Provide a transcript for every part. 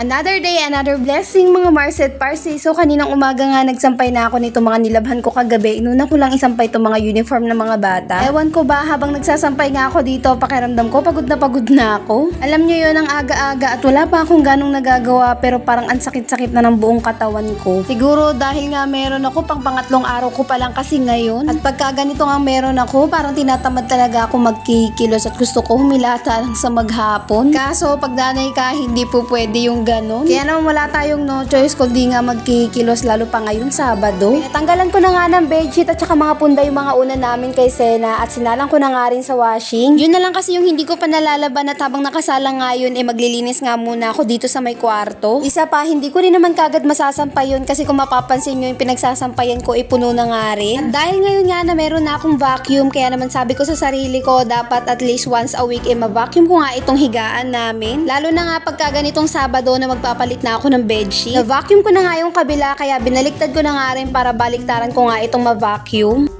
Another day, another blessing mga Marset Parsi. So kaninang umaga nga nagsampay na ako nito mga nilabhan ko kagabi. Inuna ko lang isampay itong mga uniform ng mga bata. Ewan ko ba habang nagsasampay nga ako dito, pakiramdam ko pagod na pagod na ako. Alam nyo yun ang aga-aga at wala pa akong ganong nagagawa pero parang ang sakit-sakit na ng buong katawan ko. Siguro dahil nga meron ako pang pangatlong araw ko pa lang kasi ngayon. At pagka ganito nga meron ako, parang tinatamad talaga ako magkikilos at gusto ko humilata lang sa maghapon. Kaso pag nanay ka, hindi po pwede yung ganon. Kaya naman wala tayong no choice kundi nga magkikilos lalo pa ngayon Sabado. Natanggalan ko na nga ng bedsheet at saka mga punda yung mga una namin kay Sena at sinalang ko na nga rin sa washing. Yun na lang kasi yung hindi ko pa nalalaban at habang nakasalang nga yun, eh maglilinis nga muna ako dito sa may kwarto. Isa pa, hindi ko rin naman kagad masasampay yun kasi kung mapapansin nyo yung pinagsasampayan ko, eh puno na nga rin. At dahil ngayon nga na meron na akong vacuum, kaya naman sabi ko sa sarili ko, dapat at least once a week, eh ma-vacuum ko nga itong higaan namin. Lalo na nga pagka ganitong Sabado na magpapalit na ako ng bedsheet. Na-vacuum ko na nga yung kabila, kaya binaliktad ko na nga rin para baliktaran ko nga itong ma-vacuum.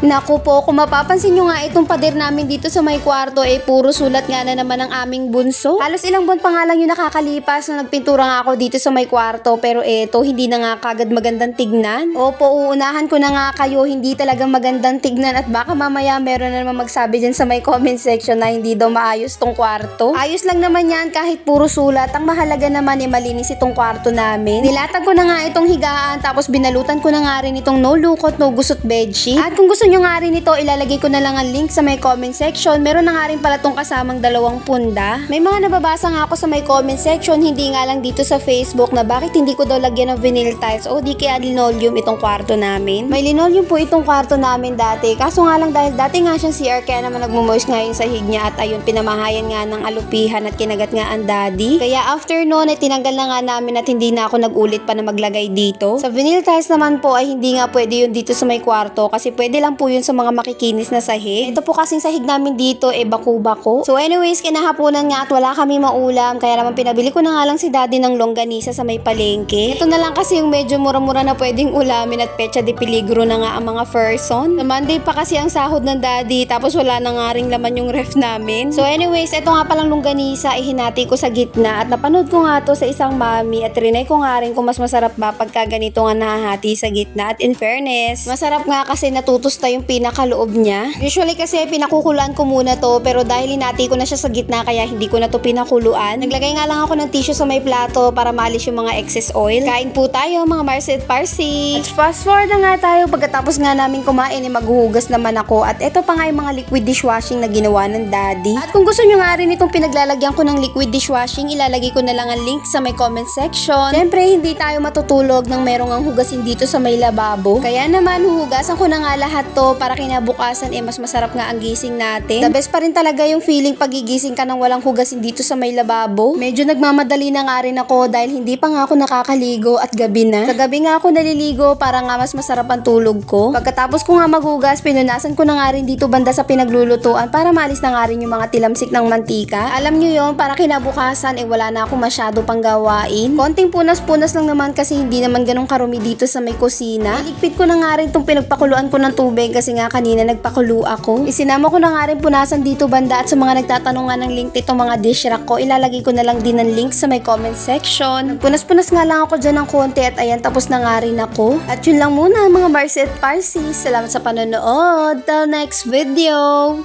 Naku po, kung mapapansin nyo nga itong pader namin dito sa may kwarto eh puro sulat nga na naman ang aming bunso. Halos ilang buwan pa nga lang yung nakakalipas na nagpintura nga ako dito sa may kwarto pero eto hindi na nga kagad magandang tignan. Opo, uunahan ko na nga kayo hindi talaga magandang tignan at baka mamaya meron na naman magsabi dyan sa may comment section na hindi daw maayos tong kwarto. Ayos lang naman yan kahit puro sulat. Ang mahalaga naman eh malinis itong kwarto namin. Nilatag ko na nga itong higaan tapos binalutan ko na nga rin itong no lukot no gusot bedsheet. At kung gusto nyo nga rin ito, ilalagay ko na lang ang link sa may comment section. Meron na nga rin pala tong kasamang dalawang punda. May mga nababasa nga ako sa may comment section, hindi nga lang dito sa Facebook na bakit hindi ko daw lagyan ng vinyl tiles o di kaya linoleum itong kwarto namin. May linoleum po itong kwarto namin dati. Kaso nga lang dahil dati nga siyang CR kaya naman nagmumoist nga yung sahig niya at ayun pinamahayan nga ng alupihan at kinagat nga ang daddy. Kaya after noon ay tinanggal na nga namin at hindi na ako nagulit pa na maglagay dito. Sa vinyl tiles naman po ay hindi nga pwede yun dito sa may kwarto kasi pwede lang po yun sa mga makikinis na sahig. Ito po kasing sahig namin dito eh bako-bako. So anyways, kinahaponan nga at wala kami maulam kaya naman pinabili ko na nga lang si daddy ng longganisa sa may palengke. Ito na lang kasi yung medyo mura-mura na pwedeng ulamin at pecha de peligro na nga ang mga person. Sa Monday pa kasi ang sahod ng daddy tapos wala na nga ring laman yung ref namin. So anyways, ito nga palang longganisa ihinati ko sa gitna at napanood ko nga to sa isang mami at rinay ko nga rin kung mas masarap ba pagka ganito nga nahahati sa gitna at in fairness, masarap nga kasi natutusta yung pinakaloob niya. Usually kasi pinakukuluan ko muna to pero dahil hinati ko na siya sa gitna kaya hindi ko na to pinakuluan. Naglagay nga lang ako ng tissue sa may plato para maalis yung mga excess oil. Kain po tayo mga Marcet Parsi. At fast forward na nga tayo pagkatapos nga namin kumain eh maghuhugas naman ako at ito pa nga yung mga liquid dishwashing na ginawa ng daddy. At kung gusto nyo nga rin itong pinaglalagyan ko ng liquid dishwashing ilalagay ko na lang ang link sa may comment section. Siyempre hindi tayo matutulog nang merong ang hugasin dito sa may lababo. Kaya naman huhugasan ko na nga lahat to para kinabukasan eh mas masarap nga ang gising natin. The best pa rin talaga yung feeling pagigising ka nang walang hugasin dito sa may lababo. Medyo nagmamadali na nga rin ako dahil hindi pa nga ako nakakaligo at gabi na. Sa gabi nga ako naliligo para nga mas masarap ang tulog ko. Pagkatapos ko nga maghugas, pinunasan ko na nga rin dito banda sa pinaglulutuan para malis na nga rin yung mga tilamsik ng mantika. Alam nyo yon para kinabukasan eh wala na ako masyado pang gawain. Konting punas-punas lang naman kasi hindi naman ganun karumi dito sa may kusina. Iligpit ko na nga rin itong pinagpakuluan ko ng tubig kasi nga kanina nagpakulo ako. Isinama ko na nga rin punasan dito banda at sa mga nagtatanong nga ng link dito mga dish rack ko, ilalagay ko na lang din ng link sa may comment section. Punas-punas nga lang ako dyan ng konti at ayan tapos na nga rin ako. At yun lang muna mga Marcy at Parsi. Salamat sa panonood. Till next video!